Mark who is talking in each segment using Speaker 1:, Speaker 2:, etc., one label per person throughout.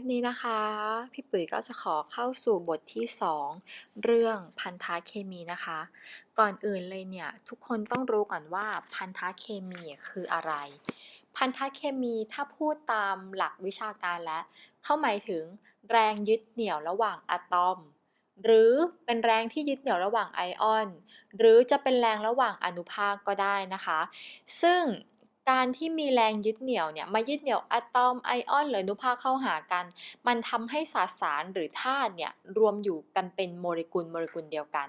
Speaker 1: ปนี้นะคะ พี่ปุ๋ยก็จะขอเข้าสู่บทที่ 2 เรื่องพันธะเคมีนะคะ ก่อนอื่นเลยเนี่ย ทุกคนต้องรู้ก่อนว่าพันธะเคมีคืออะไร พันธะเคมีถ้าพูดตามหลักวิชาการแล้วเขาหมายถึงแรงยึดเหนี่ยวระหว่างอะตอม หรือเป็นแรงที่ยึดเหนี่ยวระหว่างไอออน หรือจะเป็นแรงระหว่างอนุภาคก็ได้นะคะ ซึ่ง การที่มีแรงยึดเหนี่ยวเนี่ยมายึดเหนี่ยวอะตอมไอออนหรืออนุภาคเข้าหากัน มันทำให้สสารหรือธาตุเนี่ยรวมอยู่กันเป็นโมเลกุลโมเลกุลเดียวกัน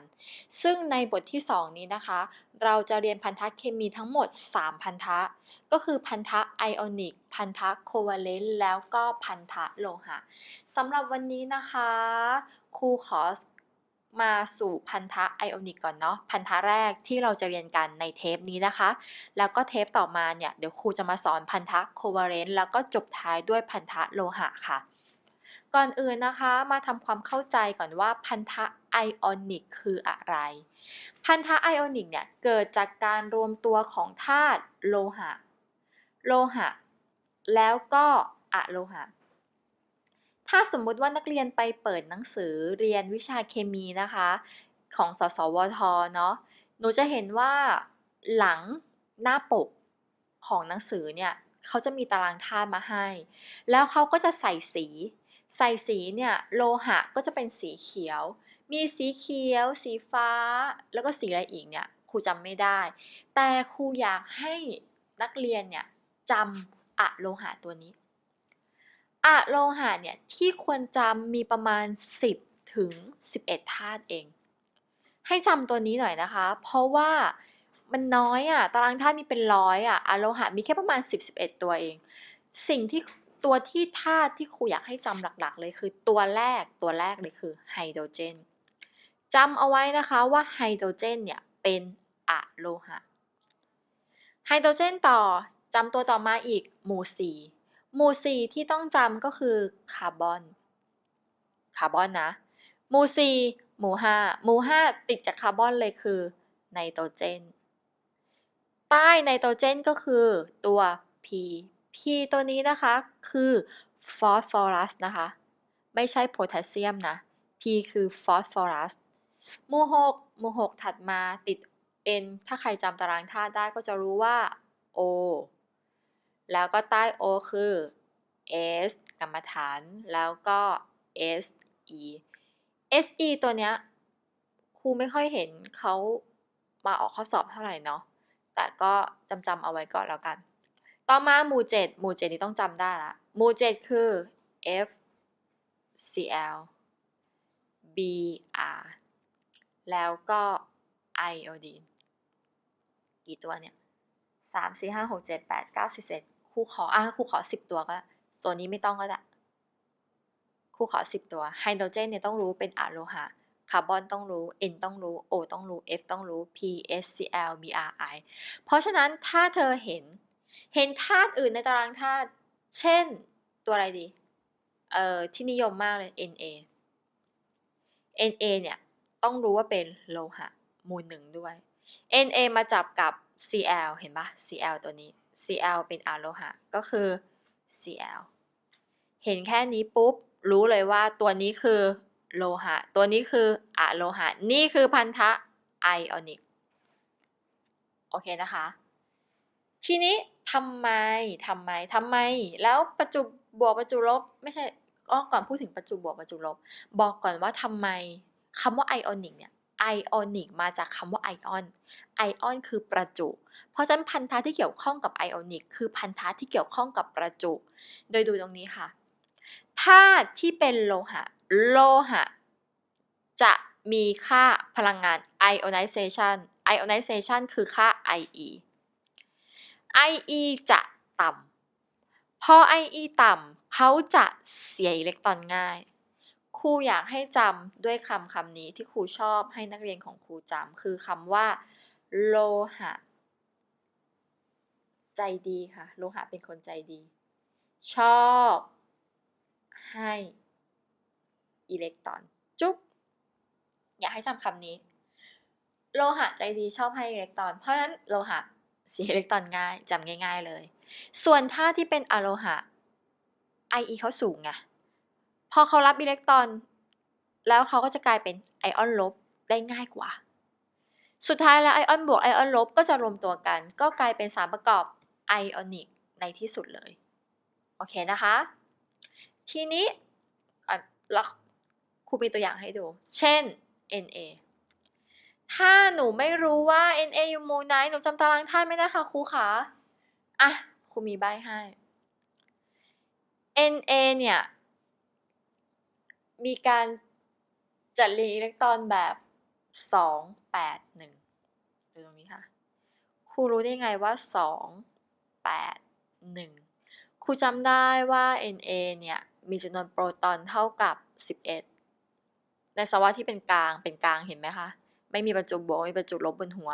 Speaker 1: ซึ่งในบทที่ 2 นี้นะคะ เราจะเรียนพันธะเคมีทั้งหมด 3 พันธะ ก็คือพันธะไอออนิก พันธะโควาเลนต์แล้วก็พันธะโลหะสำหรับวันนี้นะคะครูขอ มาสู่พันธะไอออนิกก่อนเนาะพันธะแรกที่เราจะเรียนกันในเทปนี้นะคะ แล้วก็เทปต่อมาเนี่ยเดี๋ยวครูจะมาสอนพันธะโคเวเลนต์แล้วก็จบท้ายด้วยพันธะโลหะค่ะ ก่อนอื่นนะคะมาทำความเข้าใจก่อนว่าพันธะไอออนิกคืออะไร พันธะไอออนิกเนี่ยเกิดจากการรวมตัวของธาตุโลหะ โลหะ แล้วก็อะโลหะ ถ้าสมมุติว่านักเรียนไปเปิดหนังสือเรียนวิชาเคมีนะคะ ของสสวทเนาะหนูจะเห็นว่าหลังหน้าปกของหนังสือเนี่ยเขาจะมีตารางธาตุมาให้ แล้วเขาก็จะใส่สี ใส่สีเนี่ยโลหะก็จะเป็นสีเขียว มีสีเขียว สีฟ้า แล้วก็สีอะไรอีกเนี่ยครูจำไม่ได้ แต่ครูอยากให้นักเรียนเนี่ยจำอะโลหะตัวนี้ อะโลหะเนี่ยที่ควรจำมีประมาณ 10 ถึง 11 ธาตุเอง ให้จำตัวนี้หน่อยนะคะ เพราะว่ามันน้อยอะตารางธาตุมีเป็นร้อยอะอะโลหะมีแค่ประมาณ 10 11 ตัวเอง สิ่งที่ตัวที่ธาตุที่ครูอยากให้จำหลักๆ เลยคือตัวแรกตัวแรกเลยคือไฮโดรเจนจำเอาไว้นะคะว่าไฮโดรเจนเนี่ยเป็นอะโลหะไฮโดรเจนต่อจำตัวต่อมาอีกหมู่สี่ หมู่สี่ที่ต้องจำก็คือคาร์บอน คาร์บอนนะ หมู่สี่หมู่ห้าหมู่ห้าติดจากคาร์บอนเลยคือไนโตรเจน ใต้ไนโตรเจนก็คือตัว P P ตัวนี้นะคะคือฟอสฟอรัสนะคะ ไม่ใช่โพแทสเซียมนะ P คือฟอสฟอรัส หมู่หกหมู่หกถัดมาติด N ถ้าใครจำตารางธาตุได้ก็จะรู้ว่า O แล้วก็ใต้ O คือ S กรรมฐาน แล้วก็ SE SE ตัวเนี้ยครูไม่ค่อยเห็นเขามาออกข้อสอบเท่าไหร่เนาะ แต่ก็จำจำเอาไว้ก่อนแล้วกัน ต่อมาหมู่เจ็ดหมู่เจ็ดนี้ต้องจำได้ละ หมู่เจ็ดคือ F Cl Br แล้วก็ไอโอดีนกี่ตัวเนี่ยสามสี่ห้าหกเจ็ดแปดเก้าสิบเอ็ด ครูขออะครูขอสิบตัวก็ได้ส่วนนี้ไม่ต้องก็ได้ครูขอสิบตัวไฮโดรเจนเนี่ยต้องรู้เป็นอะโลหะคาร์บอนต้องรู้ N ต้องรู้ O ต้องรู้ F ต้องรู้ P S C L B R I เพราะฉะนั้นถ้าเธอเห็น เห็นธาตุอื่นในตารางธาตุ เช่นตัวอะไรดี เอ่อ ที่นิยมมากเลย Na Na เนี่ย ต้องรู้ว่าเป็นโลหะมูลหนึ่งด้วย Na มาจับกับ Cl เห็นปะ Cl ตัวนี้ Cl เป็นอะโลหะ ก็คือ Cl เห็นแค่นี้ปุ๊บ รู้เลยว่าตัวนี้คือโลหะ ตัวนี้คืออะโลหะ นี่คือพันธะไอออนิก โอเคนะคะ ทีนี้ทำไมทำไมทำไม แล้วประจุบวกประจุลบ ไม่ใช่ก็ก่อนพูดถึงประจุบวกประจุลบ บอกก่อนว่าทำไมคำว่าไอออนิกเนี่ย ไอออนิกมาจากคำว่าไอออน ไอออนคือประจุ เพราะฉะนั้นพันธะที่เกี่ยวข้องกับไอออนิกคือพันธะที่เกี่ยวข้องกับประจุ โดยดูตรงนี้ค่ะ ธาตุที่เป็นโลหะ โลหะ จะมีค่าพลังงาน ionization ionization คือค่า IE IE จะต่ำ พอ IE ต่ำเขาจะเสียอิเล็กตรอนง่าย ครูอยากให้จำด้วยคำคำนี้ที่ครูชอบให้นักเรียนของครูจำคือคำว่า โลหะ ใจดีค่ะ โลหะเป็นคนใจดี ชอบ ให้อิเล็กตรอน จุ๊บอยากให้จำคำนี้ โลหะใจดีชอบให้อิเล็กตรอน เพราะฉะนั้นโลหะเสียอิเล็กตรอนง่ายจำง่าย ๆเลย ส่วนธาตุที่เป็นอะโลหะ IE เขาสูงไง พอเขารับอิเล็กตรอน แล้วเขาก็จะกลายเป็นไอออนลบได้ง่ายกว่า สุดท้ายแล้วไอออนบวกไอออนลบก็จะรวมตัวกัน ก็กลายเป็นสารประกอบไอออนิกในที่สุดเลย โอเคนะคะ ทีนี้แล้วครูมีตัวอย่างให้ดู เช่น Na ถ้าหนูไม่รู้ว่า Na อยู่หมู่ไหน หนูจำตารางธาตุไม่ได้ค่ะครูคะอะครูมีใบให้ Na เนี่ย มีการจัดเรียงอิเล็กตรอนแบบ2 8 1ดูตรงนี้ค่ะ ครูรู้ได้ไงว่า2 8 1ครูจำได้ว่า Na เนี่ย มีจำนวนโปรตอนเท่ากับ 11 ในสภาวะที่เป็นกลาง เป็นกลางเห็นไหมคะ ไม่มีบรรจุบวกไม่มีบรรจุลบบนหัว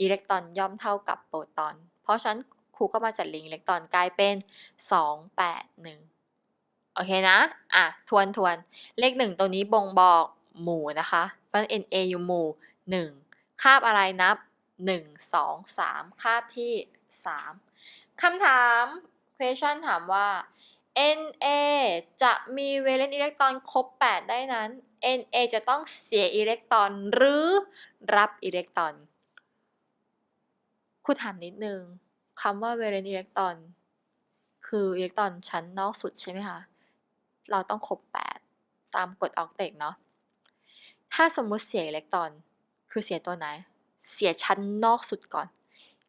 Speaker 1: อิเล็กตรอนย่อมเท่ากับโปรตอน เพราะฉะนั้นครูก็มาจัดเรียงอิเล็กตรอนกลายเป็น 2 8 1 โอเคนะ อะ ทวนทวน เลขหนึ่งตัวนี้บ่งบอกหมู่นะคะเพราะ NA อยู่หมู่หนึ่งคาบอะไรนับหนึ่งสองสามคาบที่สามคำถาม question ถามว่า NA จะมีเวเลนอิเล็กตรอนครบ 8 ได้นั้น NA จะต้องเสียอิเล็กตรอนหรือรับอิเล็กตรอนครูถามนิดนึงคำว่าเวเลนอิเล็กตรอน คืออิเล็กตรอนชั้นนอกสุดใช่ไหมคะ เราต้องครบ 8 ตามกฎออกเตกเนาะ ถ้าสมมุติเสียอิเล็กตรอน คือเสียตัวไหน เสียชั้นนอกสุดก่อน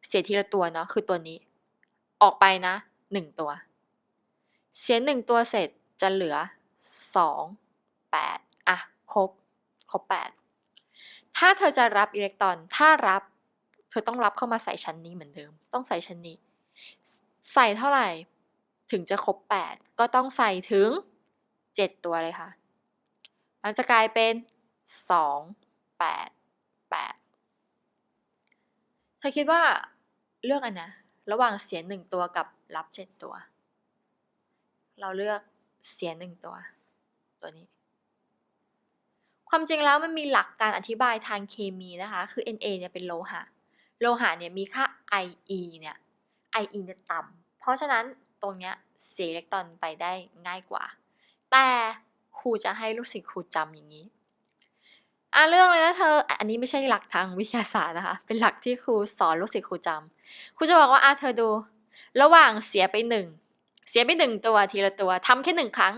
Speaker 1: เสียทีละตัวเนาะ คือตัวนี้ ออกไปนะ 1 ตัว เสีย 1 ตัวเสร็จจะเหลือ 2 8 อะ ครบ ครบ 8 ถ้าเธอจะรับอิเล็กตรอน ถ้ารับ เธอต้องรับเข้ามาใส่ชั้นนี้เหมือนเดิม ต้องใส่ชั้นนี้ ใส่เท่าไหร่ถึงจะครบ 8 ก็ต้องใส่ถึง 7 ตัวเลยค่ะ มันจะกลายเป็น 2 8 8เธอคิดว่าเลือกอันนะ ระหว่างเสีย1ตัวกับรับ 7 ตัว เราเลือกเสีย1ตัว ตัวนี้ ความจริงแล้วมันมีหลักการอธิบายทางเคมีนะคะ คือ Na เนี่ยเป็นโลหะ โลหะเนี่ยมีค่า IE เนี่ย IE เนี่ยต่ำเพราะฉะนั้นตรงเนี้ยเสียอิเล็กตรอนไปได้ง่ายกว่า แต่ครูจะให้ลูกศิษย์ครูจำอย่างนี้อะเรื่องเลยนะเธอ อันนี้ไม่ใช่หลักทางวิทยาศาสตร์นะคะ เป็นหลักที่ครูสอนลูกศิษย์ครูจำครูจะบอกว่าอะเธอดู ระหว่างเสียไปหนึ่งเสียไปหนึ่งตัวทีละตัวทำแค่หนึ่งครั้ง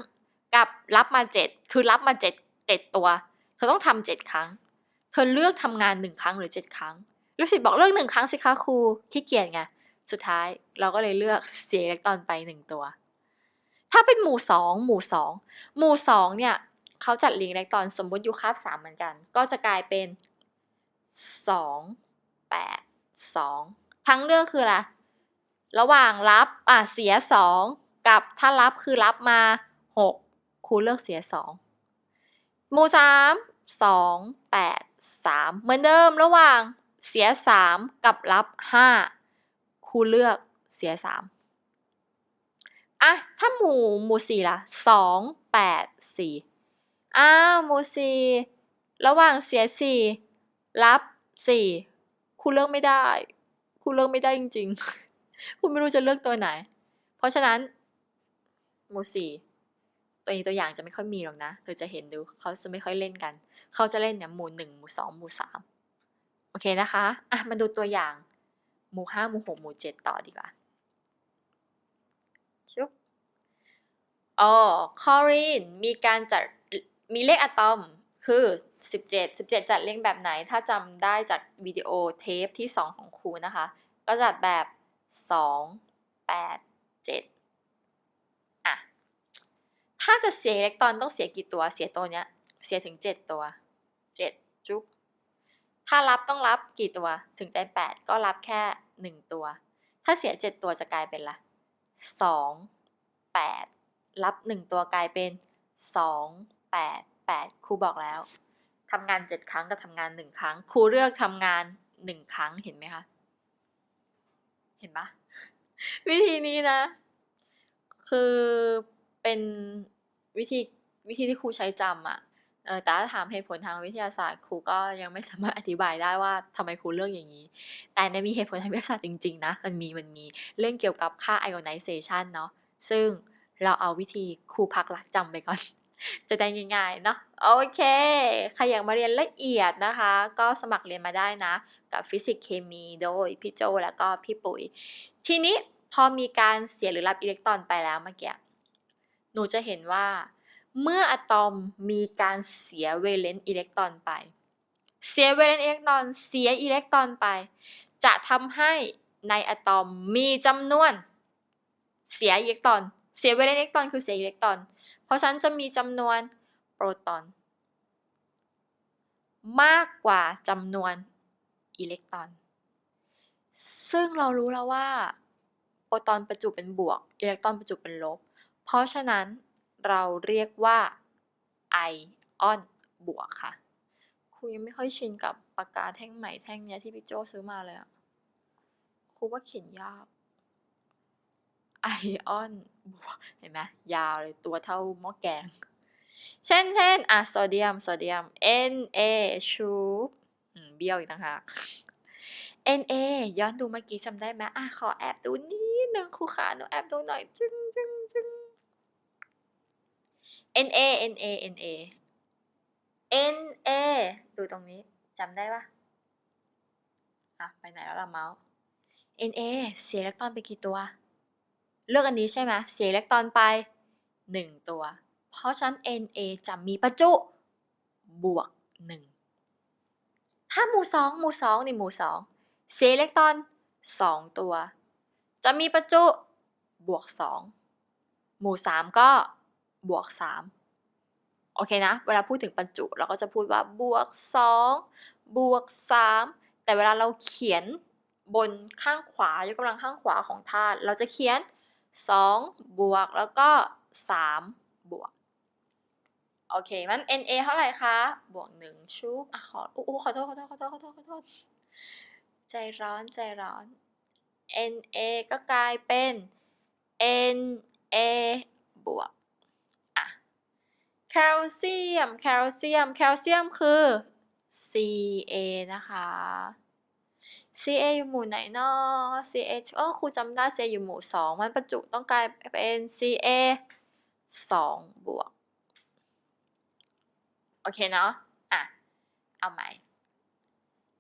Speaker 1: กับรับมาเจ็ดคือรับมาเจ็ดเจ็ดตัว เธอต้องทำเจ็ดครั้ง เธอเลือกทำงานหนึ่งครั้งหรือเจ็ดครั้งลูกศิษย์บอกเลือกหนึ่งครั้งสิคะครูขี้เกียจไงสุดท้ายเราก็เลยเลือกเสียอิเล็กตรอนไปหนึ่งตัว ถ้าเป็นหมู่สองหมู่สองหมู่สองเนี่ยเขาจัดเรียงอิเล็กตรอนสมมติอยู่คาบสามเหมือนกัน ก็จะกลายเป็นสองแปดสองทั้งเรื่องคืออะไรระหว่างรับอะเสียสองกับถ้ารับคือรับมาหกครูเลือกเสียสองหมู่สามสองแปดสามเหมือนเดิมระหว่างเสียสามกับรับห้าครูเลือกเสียสาม อะถ้าหมู่หมู่สี่ล่ะสองแปดสี่อ้าวหมู่สี่ระหว่างเสียสี่รับสี่ครูเลือกไม่ได้ครูเลือกไม่ได้จริง ๆ คุณไม่รู้จะเลือกตัวไหน เพราะฉะนั้นหมู่สี่ตัวนี้ตัวอย่างจะไม่ค่อยมีหรอกนะเธอจะเห็นดูเขาจะไม่ค่อยเล่นกัน เขาจะเล่นเนี่ยหมู่หนึ่งหมู่สองหมู่สามโอเคนะคะ อะ มาดูตัวอย่าง หมู่ห้าหมู่หกหมู่เจ็ดต่อดีกว่าชุบ อ๋อคอรีนมีการจัดมีเลขอะตอมคือ 17 17 จัดเรียงแบบไหน ถ้าจำได้จากวิดีโอเทปที่ 2 ของครูนะคะ ก็จัดแบบ 2 8 7 อะ ถ้าจะเสียอิเล็กตรอนต้องเสียกี่ตัว เสียตัวเนี้ย เสียถึง 7 ตัว 7 จุ๊บ ถ้ารับต้องรับกี่ตัว ถึงได้ 8 ก็รับแค่ 1 ตัว ถ้าเสีย 7 ตัวจะกลายเป็นละ2 8 รับ 1 ตัวกลายเป็น 2 8 8ครูบอกแล้วทำงาน 7 ครั้งกับทำงาน 1 ครั้งครูเลือกทำงาน 1 ครั้งเห็นไหมคะเห็นปะวิธีนี้นะ คือเป็นวิธีวิธีที่ครูใช้จำอะแต่ถ้าถามเหตุผลทางวิทยาศาสตร์ครูก็ยังไม่สามารถอธิบายได้ว่าทำไมครูเลือกอย่างนี้ แต่ในมีเหตุผลทางวิทยาศาสตร์จริง ๆ นะ มันมีมันมีเรื่องเกี่ยวกับค่า ionization เนาะซึ่ง เราเอาวิธีครูพักหลักจำไปก่อน จะได้ง่ายๆเนาะโอเค ใครอยากมาเรียนละเอียดนะคะ ก็สมัครเรียนมาได้นะ กับฟิสิกส์เคมีโดยพี่โจแล้วก็พี่ปุ๋ย ทีนี้พอมีการเสียหรือรับอิเล็กตรอนไปแล้วเมื่อกี้หนูจะเห็นว่า เมื่ออะตอมมีการเสียเวเลนต์อิเล็กตรอนไป เสียเวเลนต์อิเล็กตรอนเสียอิเล็กตรอนไป จะทำให้ในอะตอมมีจำนวน เสียอิเล็กตรอน เสียเวลนต์อิเล็กตรอนคือเสียอิเล็กตรอน เพราะฉะนั้นจะมีจำนวนโปรตอน มากกว่าจำนวนอิเล็กตรอน ซึ่งเรารู้แล้วว่าโปรตอนประจุเป็นบวก อิเล็กตรอนประจุเป็นลบ เพราะฉะนั้นเราเรียกว่าไอออนบวกค่ะครูยังไม่ค่อยชินกับปากกาแท่งใหม่แท่งเนี้ยที่พี่โจซื้อมาเลยอะครูว่าเขียนยากไอออน เห็นไหมยาวเลยตัวเท่าหม้อแกง เช่นเช่นอะโซเดียมโซเดียม Na ชูบเบี้ยวอีกต่างหาก Na ย้อนดูเมื่อกี้จำได้ไหมอะขอแอบดูนิดนึงครูขาหนูแอบดูหน่อยจึงจึงจึง Na Na Na Na ดูตรงนี้จำได้ปะอะไปไหนแล้วล่ะเมาส์ Na เสียอิเล็กตรอนไปกี่ตัว เลือกอันนี้ใช่ไหมเสียอิเล็กตรอนไป 1 ตัว เพราะฉะนั้น Na จะมีประจุบวก 1 ถ้าหมู่ 2 หมู่ 2 นี่หมู่ 2 เสียอิเล็กตรอน 2 ตัว จะมีประจุบวก 2 หมู่ 3 ก็บวก 3 โอเคนะ เวลาพูดถึงประจุเราก็จะพูดว่าบวก 2 บวก 3 แต่เวลาเราเขียนบนข้างขวายกกำลังข้างขวาของธาตุเราจะเขียน 2 บวกแล้วก็ 3 บวก โอเค มัน Na เท่าไหร่คะ บวก 1 ชุบอะขออู้ขอโทษ ขอโทษ ขอโทษ ขอโทษ ขอโทษ ใจร้อน ใจร้อน Na ก็กลายเป็น Na บวกอะแคลเซียม แคลเซียม แคลเซียมคือ Ca นะคะ Ca อยู่หมู่ไหนเนาะ Ca เออครูจำได้ Ca อยู่หมู่ 2 มันประจุต้องกลายเป็น Ca 2 บวก โอเคเนาะ อะ เอาใหม่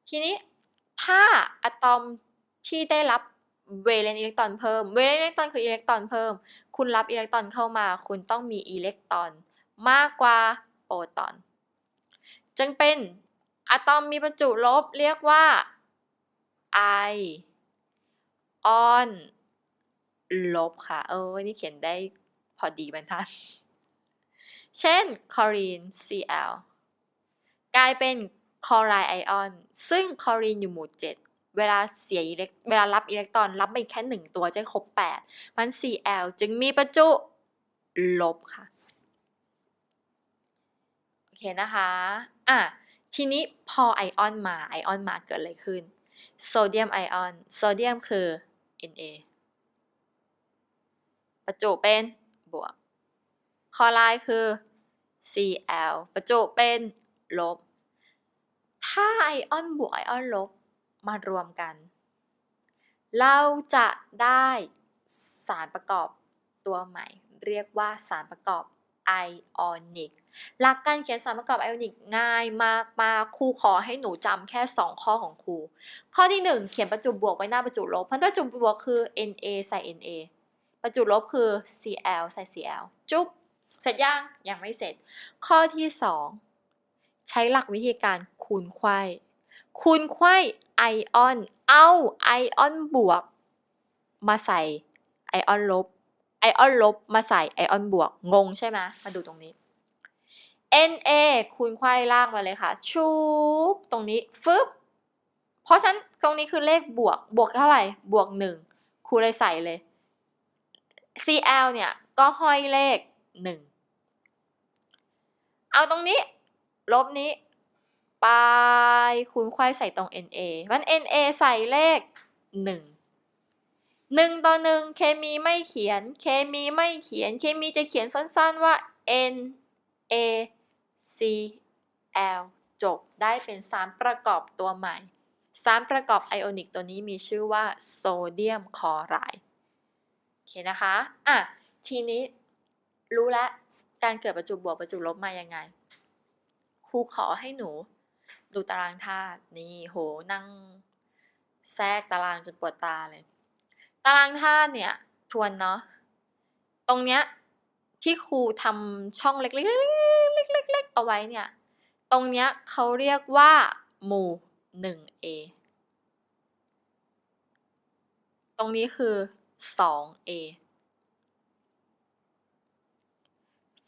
Speaker 1: ทีนี้ถ้าอะตอมที่ได้รับเวเลนต์อิเล็กตรอนเพิ่ม เวเลนต์อิเล็กตรอนคืออิเล็กตรอนเพิ่ม คุณรับอิเล็กตรอนเข้ามา คุณต้องมีอิเล็กตรอนมากกว่าโปรตอน จึงเป็นอะตอมมีประจุลบเรียกว่า ไอออนลบค่ะ เออนี่เขียนได้พอดีบรรทัด เช่นคลอรีน Cl กลายเป็นคลอไรด์ไอออนซึ่งคลอรีนอยู่หมู่ 7 เวลาเสียอิเล็กเวลารับอิเล็กตรอนรับไปแค่ 1 ตัวจะครบ 8 มัน Cl จึงมีประจุลบค่ะ โอเคนะคะ อะ ทีนี้พอไอออนมาไอออนมาเกิดอะไรขึ้น โซเดียมไอออน โซเดียมคือ Na ประจุเป็นบวก คลอไรด์คือ Cl ประจุเป็นลบ ถ้าไอออนบวกไอออนลบมารวมกัน เราจะได้สารประกอบตัวใหม่ เรียกว่าสารประกอบ ไอออนิกหลักการเขียนสารประกอบไอออนิกง่ายมากมาครูขอให้หนูจำแค่ 2 ข้อของครู ข้อที่ 1 เขียนประจุบวกไว้หน้าประจุลบ เพราะประจุบวกคือ Na ใส่ Na ประจุลบคือ Cl ใส่ Cl จุ๊บเสร็จยังยังไม่เสร็จ ข้อที่ 2 ใช้หลักวิธีการคูณไขว้คูณไขว้ไอออน เอาไอออนบวก มาใส่ไอออนลบ ไอออนลบมาใส่ไอออนบวก งงใช่ไหมมาดูตรงนี้ Na คูณไขว้ล่างมาเลยค่ะชุบตรงนี้ฟึบเพราะฉะนั้นตรงนี้คือเลขบวกบวกเท่าไหร่บวก 1ครูเลยใส่เลย Cl เนี่ยก็ห้อยเลข 1 เอาตรงนี้ ลบนี้ไปคูณไขว้ใส่ตรง Na มัน Na ใส่เลข 1 1ต่อ1เคมีไม่เขียน เคมีไม่เขียน เคมีจะเขียนสั้นๆว่า N A C L จบได้เป็นสารประกอบตัวใหม่ สารประกอบไอออนิกตัวนี้มีชื่อว่าโซเดียมคลอไรด์โอเคนะคะ อะ ทีนี้รู้แล้วการเกิดประจุบวกประจุลบมายังไง ครูขอให้หนู ดูตารางธาตุนี่โหนั่งแทรกตารางจนปวดตาเลย ตารางธาตุเนี่ยทวนเนาะตรงเนี้ยที่ครูทำช่องเล็กๆเล็กๆๆๆเอาไว้เนี่ย ตรงเนี้ยเขาเรียกว่า หมู่ 1A ตรงนี้คือ 2A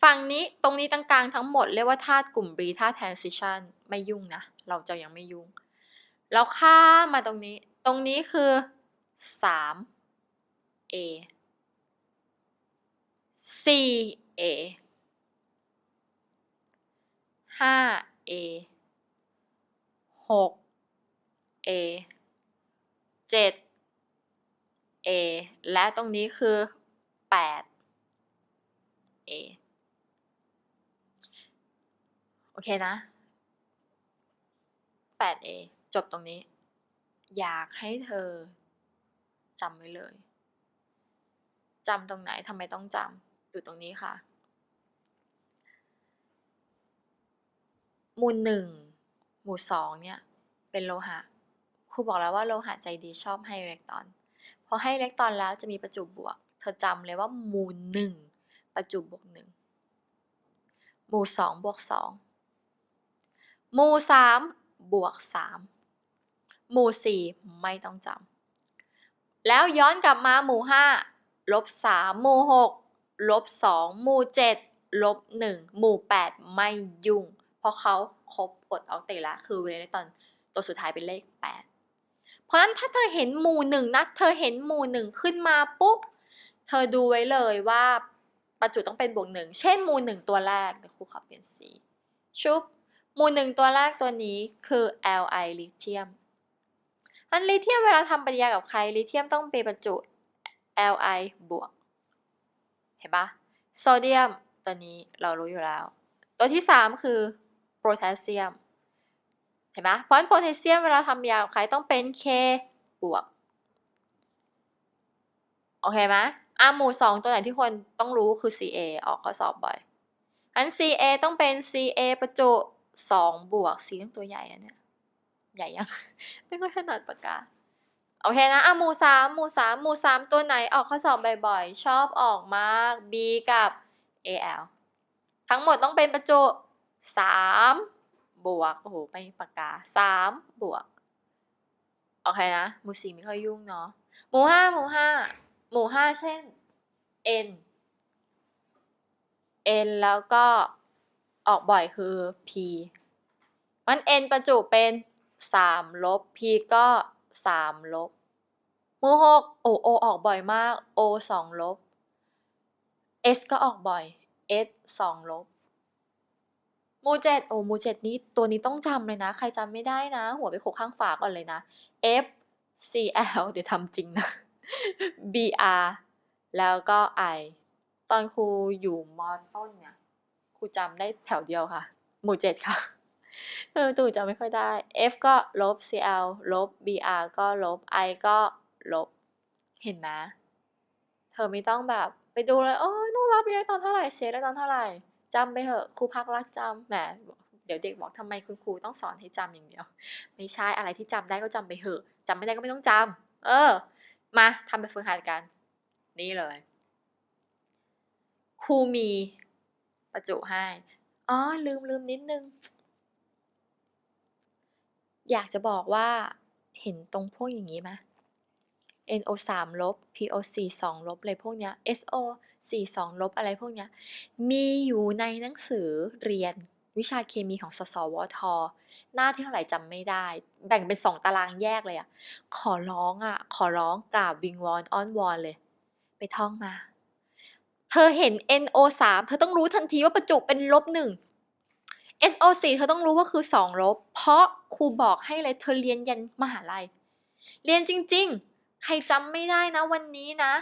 Speaker 1: ฝั่งนี้ตรงนี้ตรงกลางทั้งหมดเรียกว่าธาตุกลุ่ม B ธาตุ transition ไม่ยุ่งนะ เราจะยังไม่ยุ่ง แล้วข้ามาตรงนี้ ตรงนี้คือ 3 3A 4A 5A 6A 7A และตรงนี้คือ 8A โอเคนะ 8A จบตรงนี้ อยากให้เธอจำไว้เลย จำตรงไหนทำไมต้องจำอยู่ตรงนี้ค่ะหมู่หนึ่งหมู่สองเนี่ยเป็นโลหะครูบอกแล้วว่าโลหะใจดีชอบให้อิเล็กตรอนพอให้อิเล็กตรอนแล้วจะมีประจุบวก เธอจำเลยว่าหมู่หนึ่งประจุบวกหนึ่งหมู่สองบวกสองหมู่สามบวกสามหมู่สี่ไม่ต้องจำแล้วย้อนกลับมาหมู่ห้า ลบสามหมู่หกลบสองหมู่เจ็ดลบหนึ่งหมู่แปดไม่ยุ่ง เพราะเขาครบกฎออกติละคือเวลาตอนตัวสุดท้ายเป็นเลขแปดเพราะฉะนั้นถ้าเธอเห็นหมู่หนึ่งนะเธอเห็นหมู่หนึ่งขึ้นมาปุ๊บ เธอดูไว้เลยว่าประจุต้องเป็นบวกหนึ่งเช่นหมู่หนึ่งตัวแรกเดี๋ยวครูขอเปลี่ยนสีชุบหมู่หนึ่งตัวแรกตัวนี้คือ Li ลิเธียมอันลิเธียมเวลาทำปฏิกิริยากับใครลิเธียมต้องเป็นประจุ Li บวก เห็นปะโซเดียมตัวนี้เรารู้อยู่แล้ว ตัวที่ 3 คือโพแทสเซียม เห็นปะเพราะโพแทสเซียมเวลาทำยาใครต้องเป็น K บวก โอเคไหมอะหมู่สองตัวไหนที่คนต้องรู้คือ Ca ออกข้อสอบบ่อยอัน Ca ต้องเป็น Ca ประจุสองบวก C ต้องตัวใหญ่อะเนี่ย ใหญ่ยัง ไม่ค่อยถนัดปากกา โอเคนะอะหมู่สามหมู่สามหมู่สามตัวไหนออกข้อสอบบ่อยๆ ชอบออกมาก B กับ Al ทั้งหมดต้องเป็นประจุสามบวก โอ้โหไม่ปากกาสามบวก โอเคนะ หมู่สี่ไม่ค่อยยุ่งเนาะ หมู่ห้าหมู่ห้าหมู่ห้าเช่น N N แล้วก็ออกบ่อยคือ P มัน N ประจุเป็นสามลบ P ก็ สามลบหมู่หกโอ O ออกบ่อยมาก O สองลบ S ก็ออกบ่อย S สองลบหมู่เจ็ดโอ้หมู่เจ็ดนี้ตัวนี้ต้องจำเลยนะ ใครจำไม่ได้นะ หัวไปโขกข้างฝาก่อนเลยนะ F Cl เดี๋ยวทำจริงนะ Br แล้วก็ I ตอนครูอยู่มอนต้นเนี่ย ครูจำได้แถวเดียวค่ะ หมู่เจ็ดค่ะ ตู่จำไม่ค่อยได้ F ก็ลบ Cl ลบ Br ก็ลบ I ก็ลบ เห็นไหมเธอไม่ต้องแบบไปดูเลยโอ้ยต้องรับไปได้ตอนเท่าไหร่เสียได้ตอนเท่าไหร่จำไปเถอะครูพักรักจำแหมเดี๋ยวเด็กบอกทำไมคุณครูต้องสอนให้จำอย่างเดียว ไม่ใช่อะไรที่จำได้ก็จำไปเถอะจำไม่ได้ก็ไม่ต้องจำเออ มาทำไปฝึกหัดกัน นี่เลยครูมี ประจุให้อ๋อลืมลืมนิดนึง อยากจะบอกว่าเห็นตรงพวกอย่างนี้ไหม NO 3ลบ PO 4 2ลบอะไรพวกเนี้ย SO 4 2ลบอะไรพวกเนี้ย มีอยู่ในหนังสือเรียนวิชาเคมีของสสวท หน้าที่เท่าไหร่จำไม่ได้ แบ่งเป็นสองตารางแยกเลยอะขอร้องอะขอร้องกราบวิงวอนอ้อนวอนเลย ไปท่องมา เธอเห็น NO 3เธอต้องรู้ทันทีว่าประจุเป็นลบหนึ่ง SO 4 เธอต้องรู้ว่าคือ2ลบ เพราะครูบอกให้เลยเธอเรียนยันมหาลัย เรียนจริง ๆ ใครจำไม่ได้นะวันนี้นะ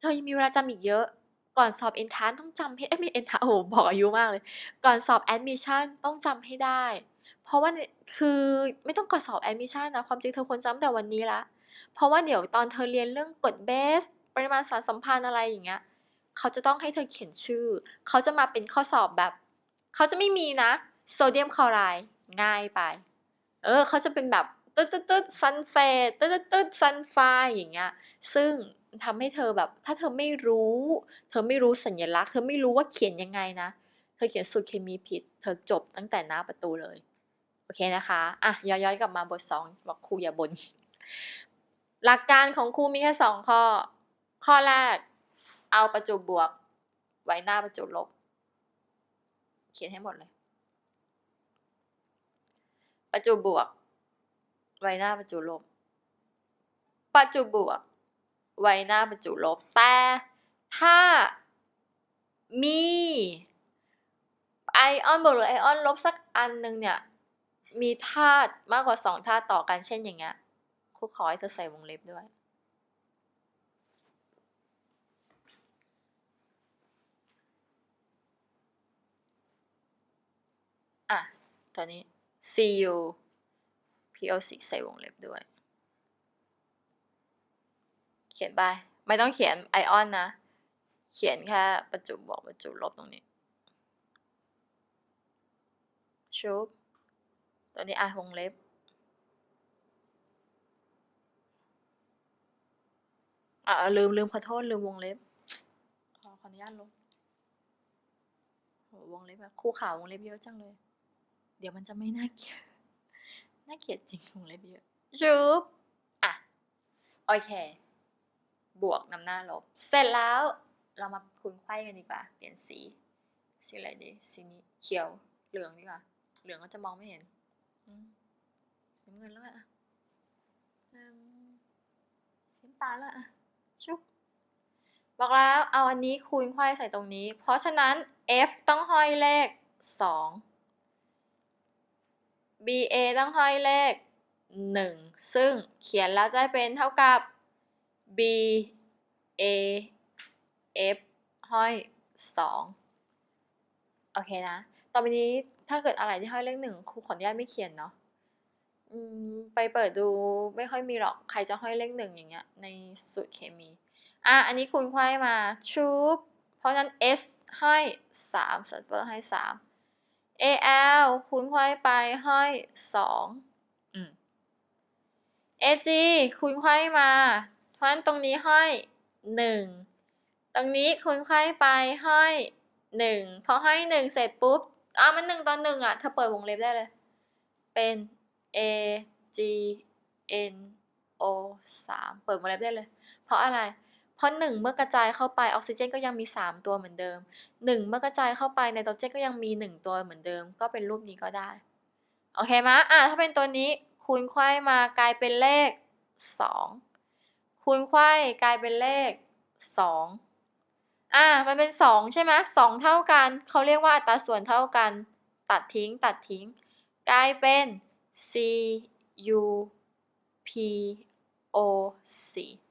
Speaker 1: เธอยังมีเวลาจำอีกเยอะ ก่อนสอบเอนทานต้องจำให้เอ้ยไม่เอนทานโอ้บอกอายุมากเลย ก่อนสอบแอดมิชชั่นต้องจำให้ได้ เพราะว่าคือไม่ต้องก่อนสอบแอดมิชชั่นนะ ความจริงเธอควรจำแต่วันนี้ละ เพราะว่าเดี๋ยวตอนเธอเรียนเรื่องกฎเบส ปริมาณสารสัมพันธ์อะไรอย่างเงี้ย เขาจะต้องให้เธอเขียนชื่อ เขาจะมาเป็นข้อสอบแบบ เขาจะไม่มีนะโซเดียมคลอไรด์ง่ายไป เออเขาจะเป็นแบบตึ๊ดตึ๊ดตึ๊ดซันเฟตตึ๊ดตึ๊ดตึ๊ดซันไฟอย่างเงี้ย ซึ่งทำให้เธอแบบ ถ้าเธอไม่รู้ เธอไม่รู้สัญลักษณ์ เธอไม่รู้ว่าเขียนยังไงนะ เธอเขียนสูตรเคมีผิด เธอจบตั้งแต่หน้าประตูเลย โอเคนะคะ อะย้อนๆกลับมาบทสองบอกครูอย่าบน่น หลักการของครูมีแค่สองข้อ ข้อแรก เอาประจุบวก ไว้หน้าประจุลบ ขียนให้หมดเลย ประจุบวก ไว้หน้าประจุลบ ประจุบวก ไว้หน้าประจุลบ แต่ถ้ามีไอออนบวกหรือไอออนลบสักอันหนึ่งเนี่ย มีธาตุมากกว่าสองธาตุต่อกันเช่นอย่างเงี้ยครูขอให้เธอใส่วงเล็บด้วย อะตัวนี้ Cu PO4 ใส่วงเล็บด้วย เขียนไป ไม่ต้องเขียนไอออนนะ เขียนแค่ประจุบวกประจุลบตรงนี้ ชุบ ตัวนี้อะวงเล็บ อะลืมลืมขอโทษ ลืมวงเล็บ ขอขออนุญาตลบโหวงเล็บแบบคู่ขาววงเล็บเยอะจังเลย เดี๋ยวมันจะไม่น่าเกลียด น่าเกลียดจริงวงเล็บเยอะชุบอะ โอเค บวกนำหน้าลบ เสร็จแล้ว เรามาคูณไข้กันดีกว่า เปลี่ยนสี สีอะไรดี สีนี้ เขียว เหลืองดีกว่า เหลืองก็จะมองไม่เห็นสีน้ำเงินแล้วอะสีน้ำตาลแล้วอะ ชุบบอกแล้ว เอาอันนี้คูณไข้ใส่ตรงนี้ เพราะฉะนั้น f ต้องห้อยเลข 2 ba ต้องห้อยเลข 1 ซึ่งเขียนแล้วจะเป็นเท่ากับ b a f ห้อย 2 โอเคนะ ต่อไปนี้ถ้าเกิดอะไรที่ห้อยเลขหนึ่งครูขออนุญาตไม่เขียนเนาะไปเปิดดูไม่ค่อยมีหรอกใครจะห้อยเลขหนึ่งอย่างเงี้ยในสูตรเคมี อะ อันนี้คูณไขว้มาชุบเพราะฉะนั้น s ห้อย3ซัลเฟอร์ห้3 al คูณไขว้ไปห้อย2อืม ag คูณไขว้มาเพราะฉะนั้นตรงนี้ห้อย1ตรงนี้คูณไขว้ไปห้อย1พอห้อย1เสร็จปุ๊บอ้าวมัน1ต่อ1อะเธอเปิดวงเล็บได้เลย เป็น a g n o 3เปิดวงเล็บได้เลย เพราะอะไร เพราะ 1 เมื่อกระจายเข้าไปออกซิเจนก็ยังมี 3 ตัวเหมือนเดิม 1 เมื่อกระจายเข้าไปไนโตรเจนก็ยังมี 1 ตัวเหมือนเดิม ก็เป็นรูปนี้ก็ได้ โอเคไหมอะถ้าเป็นตัวนี้คูณไขว้มากลายเป็นเลข 2 คูณไขว้กลายเป็นเลข 2 อะมันเป็น 2 ใช่ไหม2เท่ากันเขาเรียกว่าอัตราส่วนเท่ากัน ตัดทิ้งตัดทิ้ง กลายเป็น c u p o 4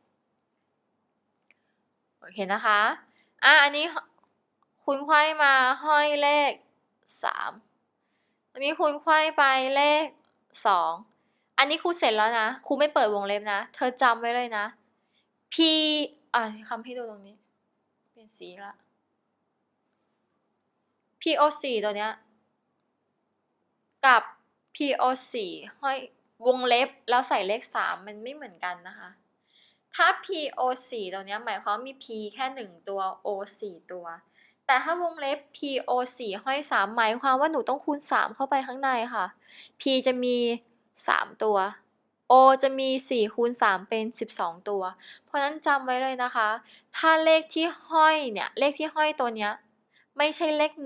Speaker 1: อเคนะคะ อะอันนี้คูณไขว้มาห้อยเลข3อันนี้คูณไขว้ไปเลข2อันนี้ครูเสร็จแล้วนะครูไม่เปิดวงเล็บนะ เธอจำไว้เลยนะ p อะคำให้ดูตรงนี้ เปลี่ยนสีละ PO4 ตัวเนี้ย กับ PO4 ห้อยวงเล็บแล้วใส่เลข 3 มันไม่เหมือนกันนะคะ ถ้า PO4 ตัวเนี้ยหมายความมี P แค่ 1 ตัว O 4 ตัว แต่ถ้าวงเล็บ PO4 ห้อย 3 หมายความว่าหนูต้องคูณ 3 เข้าไปข้างในค่ะ P จะมี 3 ตัว O จะมี 4 คูณ 3 เป็น 12 ตัว เพราะนั้นจำไว้เลยนะคะ ถ้าเลขที่ห้อยเนี่ย เลขที่ห้อยตัวเนี้ยไม่ใช่เลข 1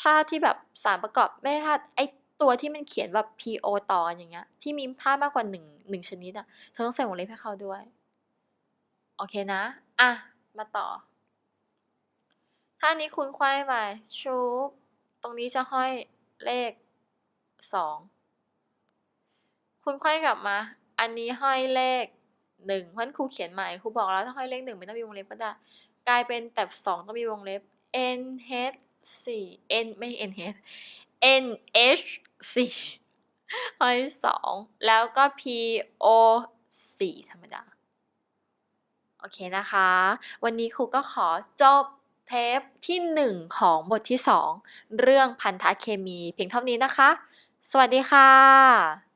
Speaker 1: ถ้าที่แบบสารประกอบไม่ใช่ธาตุไอ ตัวที่มันเขียนแบบ PO ต่อกันอย่างเงี้ย ที่มีธามากกว่า1 1ชนิดอะเธอต้องใส่วงเล็บให้เขาด้วย โอเคนะ อะ มาต่อ ถ้านี้คูณไขว้ไปชุบตรงนี้จะห้อยเลข2คูณไขว้กลับมา อันนี้ห้อยเลข1เพราะนั้นครูเขียนใหม่ครูบอกแล้วถ้าห้อยเลข1ไม่ต้องมีวงเล็บก็ได้ กลายเป็นแต่2ต้องมีวงเล็บ n h 4 n ไม่ n h n h 4ห้อย2แล้วก็ p o สี่ธรรมดา โอเคนะคะ วันนี้ครูก็ขอจบเทปที่ 1 ของบทที่ 2 เรื่องพันธะเคมีเพียงเท่านี้นะคะ สวัสดีค่ะ